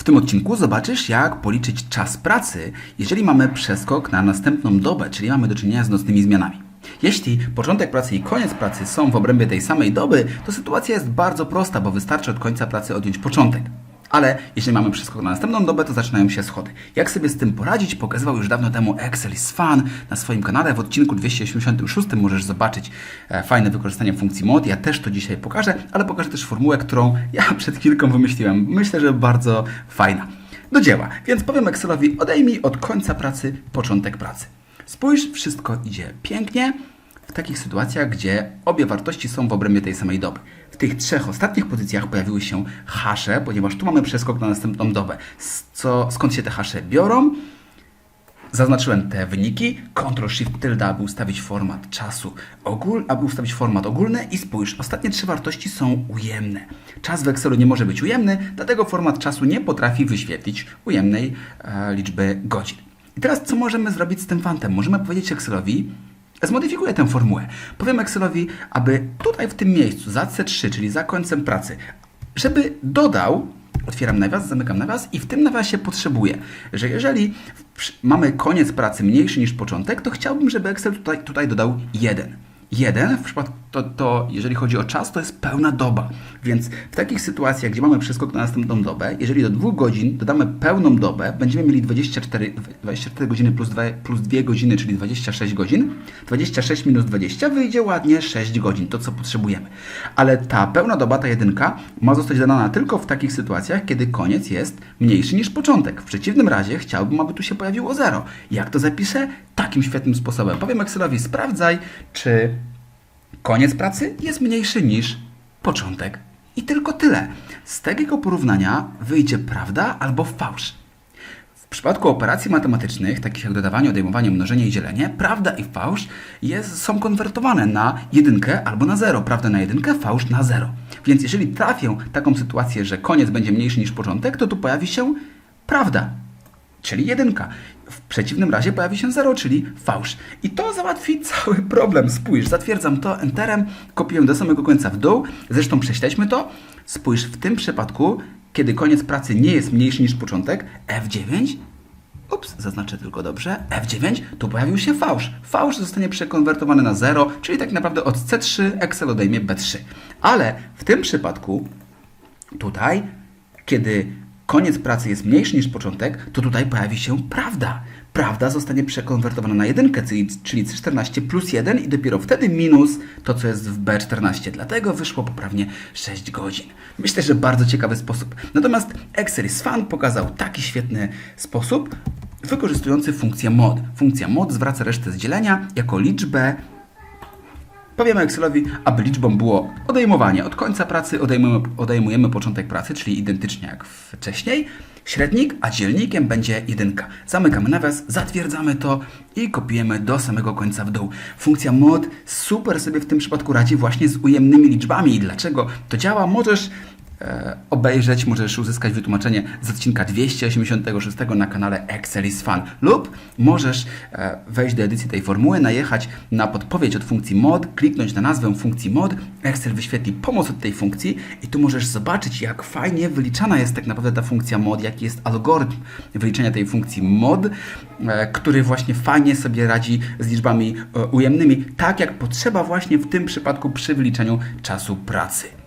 W tym odcinku zobaczysz, jak policzyć czas pracy, jeżeli mamy przeskok na następną dobę, czyli mamy do czynienia z nocnymi zmianami. Jeśli początek pracy i koniec pracy są w obrębie tej samej doby, to sytuacja jest bardzo prosta, bo wystarczy od końca pracy odjąć początek. Ale jeśli mamy przeskok na następną dobę, to zaczynają się schody. Jak sobie z tym poradzić, pokazywał już dawno temu Excel is Fun na swoim kanale. W odcinku 286 możesz zobaczyć e, fajne wykorzystanie funkcji mod. Ja też to dzisiaj pokażę, ale pokażę też formułę, którą ja przed chwilką wymyśliłem. Myślę, że bardzo fajna. Do dzieła. Więc powiem Excelowi, odejmij od końca pracy początek pracy. Spójrz, wszystko idzie pięknie w takich sytuacjach, gdzie obie wartości są w obrębie tej samej doby. W tych trzech ostatnich pozycjach pojawiły się hasze, ponieważ tu mamy przeskok na następną dobę. Co, skąd się te hasze biorą? Zaznaczyłem te wyniki. Ctrl-Shift tylda, aby ustawić format czasu ogól, aby ustawić format ogólny i spójrz, ostatnie trzy wartości są ujemne. Czas w Excelu nie może być ujemny, dlatego format czasu nie potrafi wyświetlić ujemnej e, liczby godzin. I teraz co możemy zrobić z tym fantem? Możemy powiedzieć Excelowi, Zmodyfikuję tę formułę. Powiem Excelowi, aby tutaj w tym miejscu, za C3, czyli za końcem pracy, żeby dodał, otwieram nawias, zamykam nawias i w tym nawiasie potrzebuję, że jeżeli mamy koniec pracy mniejszy niż początek, to chciałbym, żeby Excel tutaj, tutaj dodał 1. 1 w przypadku to, to, jeżeli chodzi o czas, to jest pełna doba. Więc w takich sytuacjach, gdzie mamy przeskok na następną dobę, jeżeli do 2 godzin dodamy pełną dobę, będziemy mieli 24, 24 godziny plus 2, plus 2 godziny, czyli 26 godzin. 26 minus 20 wyjdzie ładnie 6 godzin, to co potrzebujemy. Ale ta pełna doba, ta jedynka, ma zostać dodana tylko w takich sytuacjach, kiedy koniec jest mniejszy niż początek. W przeciwnym razie chciałbym, aby tu się pojawiło 0. Jak to zapiszę? Takim świetnym sposobem. Powiem Excelowi, sprawdzaj, czy koniec pracy jest mniejszy niż początek. I tylko tyle. Z takiego porównania wyjdzie prawda albo fałsz. W przypadku operacji matematycznych, takich jak dodawanie, odejmowanie, mnożenie i dzielenie, prawda i fałsz jest, są konwertowane na jedynkę albo na zero. Prawda na jedynkę, fałsz na zero. Więc jeżeli trafię taką sytuację, że koniec będzie mniejszy niż początek, to tu pojawi się prawda, czyli jedynka. W przeciwnym razie pojawi się 0, czyli fałsz. I to załatwi cały problem. Spójrz, zatwierdzam to enterem, kopiuję do samego końca w dół. Zresztą prześledźmy to. Spójrz, w tym przypadku, kiedy koniec pracy nie jest mniejszy niż początek, F9, ups, zaznaczę tylko dobrze, F9, tu pojawił się fałsz. Fałsz zostanie przekonwertowany na 0, czyli tak naprawdę od C3 Excel odejmie B3. Ale w tym przypadku tutaj, kiedy koniec pracy jest mniejszy niż początek, to tutaj pojawi się prawda. Prawda zostanie przekonwertowana na jedynkę, czyli, czyli C14 plus 1 i dopiero wtedy minus to, co jest w B14. Dlatego wyszło poprawnie 6 godzin. Myślę, że bardzo ciekawy sposób. Natomiast Excel is Fun pokazał taki świetny sposób, wykorzystujący funkcję mod. Funkcja mod zwraca resztę z dzielenia jako liczbę Powiemy Excelowi, aby liczbą było odejmowanie. Od końca pracy odejmujemy, odejmujemy początek pracy, czyli identycznie jak wcześniej. Średnik, a dzielnikiem będzie jedynka. Zamykamy nawias, zatwierdzamy to i kopiujemy do samego końca w dół. Funkcja mod super sobie w tym przypadku radzi właśnie z ujemnymi liczbami. I dlaczego to działa? Możesz obejrzeć, możesz uzyskać wytłumaczenie z odcinka 286 na kanale Excel is Fun lub możesz e, wejść do edycji tej formuły, najechać na podpowiedź od funkcji mod, kliknąć na nazwę funkcji mod, Excel wyświetli pomoc od tej funkcji i tu możesz zobaczyć jak fajnie wyliczana jest tak naprawdę ta funkcja mod, jaki jest algorytm wyliczenia tej funkcji mod, e, który właśnie fajnie sobie radzi z liczbami e, ujemnymi, tak jak potrzeba właśnie w tym przypadku przy wyliczeniu czasu pracy.